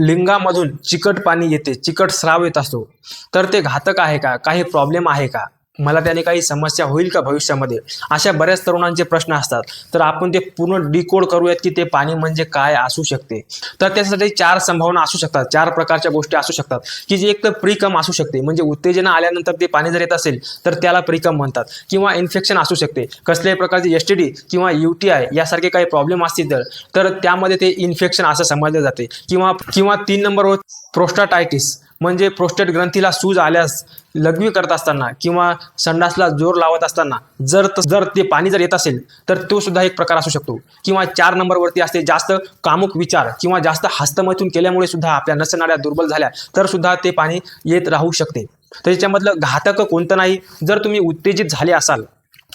लिंगामधून चिकट पाणी येते चिकट स्राव येत असतो. तर ते घातक आहे का? काही प्रॉब्लेम आहे का? मला त्याने काही समस्या होईल का भविष्यामध्ये? अशा बऱ्याच तरुणांचे प्रश्न असतात. तर आपण ते पूर्ण डिकोड करूयात की ते पाणी म्हणजे काय असू शकते. तर त्यासाठी चार संभावना असू शकतात. चार प्रकारच्या गोष्टी असू शकतात. की जे एक तर प्रिकम असू शकते. म्हणजे उत्तेजना आल्यानंतर ते पाणी जर येत असेल तर त्याला प्रिकम म्हणतात. किंवा इन्फेक्शन असू शकते. कसल्याही प्रकारचे एस टी डी किंवा यू टी आय यासारखे काही प्रॉब्लेम असतील तर तर त्यामध्ये ते इन्फेक्शन असं समजलं जाते. किंवा किंवा तीन नंबरवर प्रोस्टाटायटिस. म्हणजे प्रोस्टेट ग्रंथीला सूज आल्यास लघवी करत असताना किंवा संडासला जोर लावत असताना जर जर ते पाणी जर येत असेल तर तो सुद्धा एक प्रकार असू शकतो. किंवा चार नंबरवरती असते जास्त कामुक विचार किंवा जास्त हस्तमैथून केल्यामुळे सुद्धा आपल्या नसनाड्या दुर्बल झाल्या तर सुद्धा ते पाणी येत राहू शकते. तर याच्यामधलं घातक कोणतं नाही? जर तुम्ही उत्तेजित झाले असाल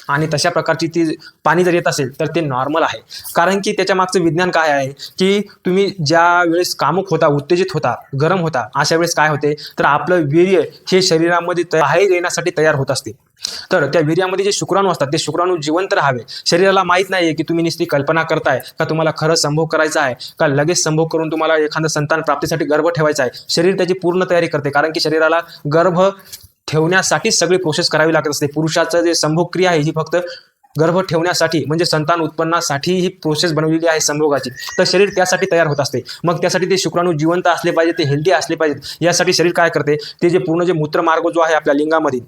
आणि तशा प्रकारची ती पाणी जर येत असेल तर ते नॉर्मल आहे. कारण की त्याच्या मागचं विज्ञान काय आहे की तुम्ही ज्या वेळेस कामुक होता उत्तेजित होता गरम होता अशा वेळेस काय होते तर आपलं वीर्य हे शरीरामध्ये बाहेर येण्यासाठी तयार होत असते. तर त्या वीर्यामध्ये जे शुक्राणू असतात ते शुक्राणू जिवंत राहावे. शरीराला माहीत नाही की तुम्ही नुसती कल्पना करताय का तुम्हाला खरं संभोग करायचा आहे का लगेच संभोग करून तुम्हाला एखादं संतान प्राप्तीसाठी गर्भ ठेवायचा आहे. शरीर त्याची पूर्ण तयारी करते कारण की शरीराला गर्भ ठेवण्यासाठीच सगळी प्रोसेस करावी लागत असते. पुरुषाचं जे संभोग क्रिया आहे ही फक्त गर्भ ठेवण्यासाठी म्हणजे संतान उत्पन्नासाठी ही प्रोसेस बनवलेली आहे संभोगाची. तर शरीर त्यासाठी तयार होत असते. मग त्यासाठी ते शुक्राणू जिवंत असले पाहिजे ते हेल्दी असले पाहिजेत. यासाठी शरीर काय करते? ते जे पूर्ण जे मूत्रमार्ग जो आहे आपल्या लिंगामध्ये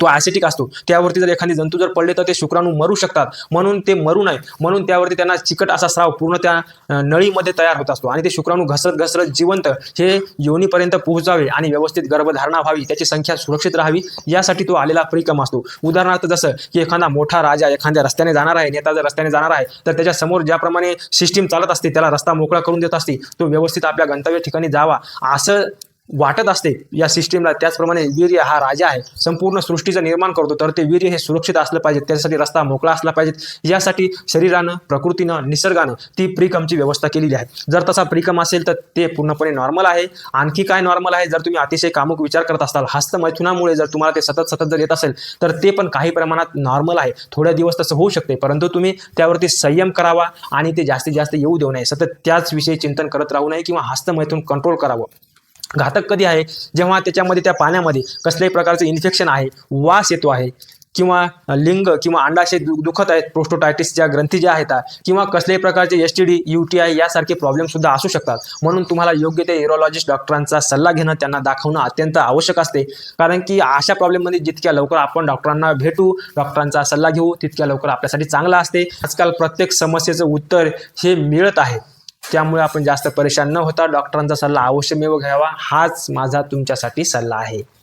तो ॲसिटिक असतो. त्यावरती जर एखादी जंतू जर पडले तर ते शुक्राणू मरू शकतात. म्हणून ते मरू नये. म्हणून त्यावरती त्यांना चिकट असा स्राव पूर्ण त्या नळीमध्ये तयार होत असतो. आणि ते शुक्राणू घसरत घसरत जिवंत हे योनीपर्यंत पोहोचावे आणि व्यवस्थित गर्भधारणा व्हावी. त्याची संख्या सुरक्षित राहावी. यासाठी तो आलेला परिक्रम असतो. उदाहरणार्थ जसं की एखादा मोठा राजा एखाद्या रस्त्याने जाणार आहे नेता जर रस्त्याने जाणार आहे तर त्याच्यासमोर ज्याप्रमाणे सिस्टीम चालत असते त्याला रस्ता मोकळा करून देत असते तो व्यवस्थित आपल्या गंतव्य ठिकाणी जावा. असं वाटत असते या सिस्टीमला त्याचप्रमाणे वीर्य हा राजा आहे. संपूर्ण सृष्टीचं निर्माण करतो. तर ते वीर्य हे सुरक्षित असलं पाहिजे. त्यासाठी रस्ता मोकळा असला पाहिजे. यासाठी शरीरानं प्रकृतीनं निसर्गानं ती प्रिकमची व्यवस्था केलेली आहे. जर तसा प्रिकम असेल तर ते पूर्णपणे नॉर्मल आहे. आणखी काय नॉर्मल आहे? जर तुम्ही अतिशय कामुक विचार करत असाल हस्तमैथुनामुळे जर तुम्हाला ते सतत सतत जर येत असेल तर ते पण काही प्रमाणात नॉर्मल आहे. थोड्या दिवस तसं होऊ शकते. परंतु तुम्ही त्यावरती संयम करावा आणि ते जास्तीत जास्त येऊ देऊ नये. सतत त्याच विषयी चिंतन करत राहू नये किंवा हस्तमैथून कंट्रोल करावं. घातक कधी आहे? जेव्हा त्याच्यामध्ये त्या पाण्यामध्ये कसल्याही प्रकारचं इन्फेक्शन आहे वास येतो आहे किंवा लिंग किंवा अंडाशय दु दुखत आहेत प्रोस्टोटायटिसच्या ग्रंथी ज्या आहेत किंवा कसल्याही प्रकारचे S T D U T I यासारखे प्रॉब्लेमसुद्धा असू शकतात. म्हणून तुम्हाला योग्य ते युरोलॉजिस्ट डॉक्टरांचा सल्ला घेणं त्यांना दाखवणं अत्यंत आवश्यक असते. कारण की अशा प्रॉब्लेममध्ये जितक्या लवकर आपण डॉक्टरांना भेटू डॉक्टरांचा सल्ला घेऊ तितक्या लवकर आपल्यासाठी चांगलं असते. आजकाल प्रत्येक समस्येचं उत्तर हे मिळत आहे. त्यामुळे आपण जास्त परेशान न होता डॉक्टरांचा सल्ला अवश्यमेव घ्यावा. हाच माझा तुमच्यासाठी सल्ला आहे.